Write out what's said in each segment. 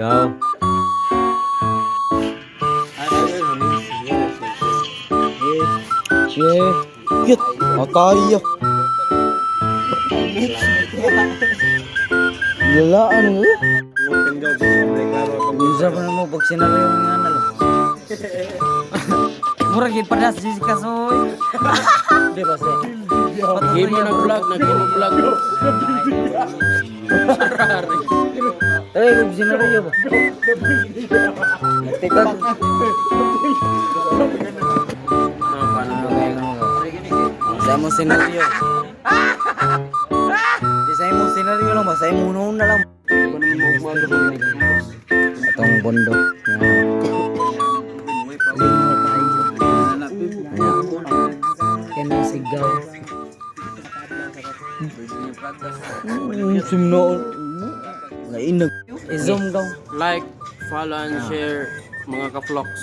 Go. Yeah. Get. Atari. Yalaan mo. Bisa pa pag sinabi yung si Kasoy. Di ba? Game na vlog, nag-vlog. Sinara yun ba? Nagtikad. Sa mo senaryo. Di sa mo senaryo lang ba? Sa mo una lang. Itong bundok. Kena sigaw. Sumnoon. Nainag. I-zoom daw. Like, follow and share mga ka-vlogs.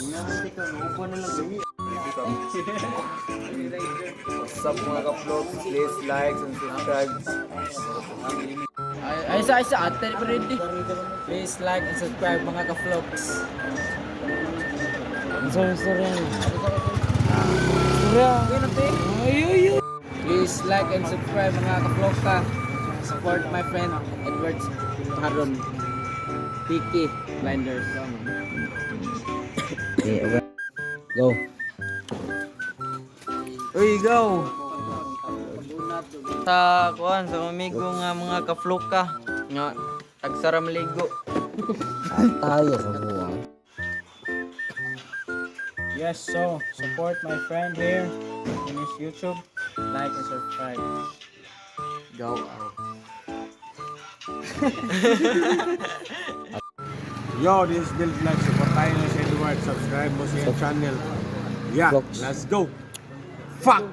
What's up mga ka-vlogs? Please like and subscribe. Ay, ay sa isa ate ready. Please like and subscribe mga ka-vlogs. Sorry, sorry. Sorry. Ay, ay. Please like and subscribe mga ka-vlogs ka. Support my friend Edward Haron. Tiki Blinders. Okay, okay. Go. Uy, go! Sa kuan sa amigo nga mga ka-vlog ka nga tagsara maligo. Tayo sa buwan. Yes, so support my friend here in his YouTube. Like and subscribe. Go. Yo, this is Bill Vlog. Supportahin niyo si Edward. Subscribe mo sa iyong channel. Yeah, let's go. Fuck!